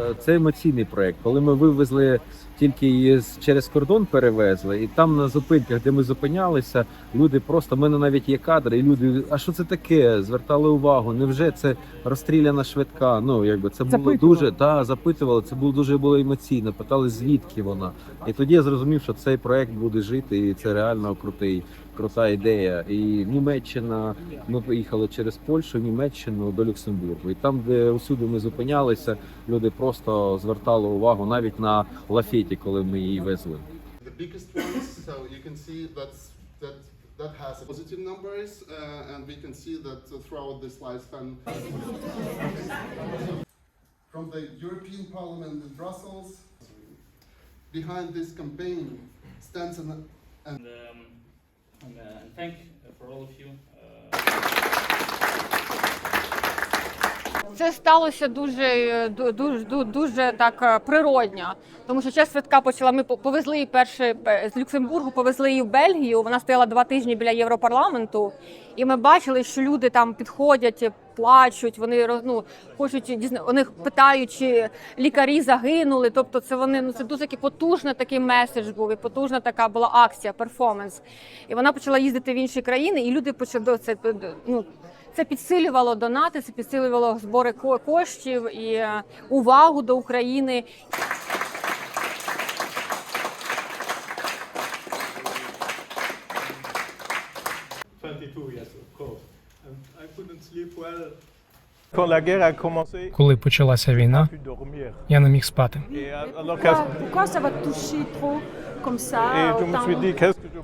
е, це емоційний проект. Коли ми вивезли тільки її через кордон, перевезли, і там на зупинках, де ми зупинялися, люди просто в мене навіть є кадри, і люди, а що це таке? Звертали увагу. Невже це розстріляна швидка? Ну якби це було Запитували. дуже та запитували. Це було дуже було емоційно. Питали звідки вона. І тоді я зрозумів, що цей проект буде жити, і це реально крутий, крута ідея. І Німеччина. Ми поїхали через Польщу, Німеччину до Люксембургу. І там, де усюди ми зупинялися, люди просто звертали увагу навіть на лафеті, коли ми її везли. The biggest ones, so you can see that's that that has positive numbers, uh, and we can see that uh, throughout this lifespan. From the European Parliament in Brussels, behind this campaign stands an and, um, and, uh, and thank uh, for all of you. Uh, Це сталося дуже, е, дуже, дуже так е, природньо. Тому що час швидка почала. Ми по- повезли її перше з Люксембургу, повезли її в Бельгію. Вона стояла два тижні біля Європарламенту, і ми бачили, що люди там підходять, плачуть. Вони ну, хочуть дізна... Вони питають, чи лікарі загинули. Тобто, це вони ну це дуже потужний такий меседж був, і потужна така була акція, перформанс. І вона почала їздити в інші країни, і люди почали це ну. Це підсилювало донати, це підсилювало збори ко- коштів і е, увагу до України. Коли почалася війна, я не міг спати. Euh,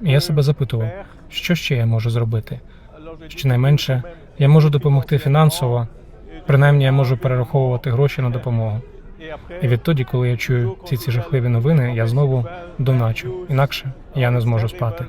Я себе запитував, що ще я можу зробити. Щонайменше я можу допомогти фінансово, принаймні я можу перераховувати гроші на допомогу. І відтоді, коли я чую всі ці жахливі новини, я знову доначу. Інакше я не зможу спати.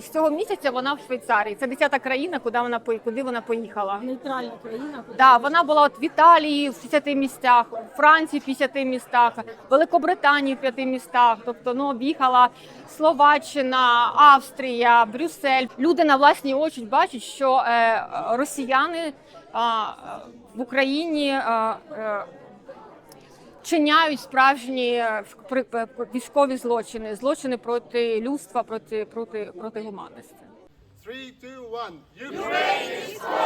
З цього місяця вона в Швейцарії. Це 10-та країна, куди вона куди вона поїхала. нейтральна країна. Да, вона була от в Італії в 50 містах, в Франції в 50 містах, Великобританії в 5 містах. Тобто ну об'їхала Словаччина, Австрія, Брюссель. Люди на власні очі бачать, що е, росіяни а, е, в Україні. е, е, Чиняють справжні е, е, військові злочини, злочини проти людства, проти проти проти гуманності. three, two, one. Ukraine is Героям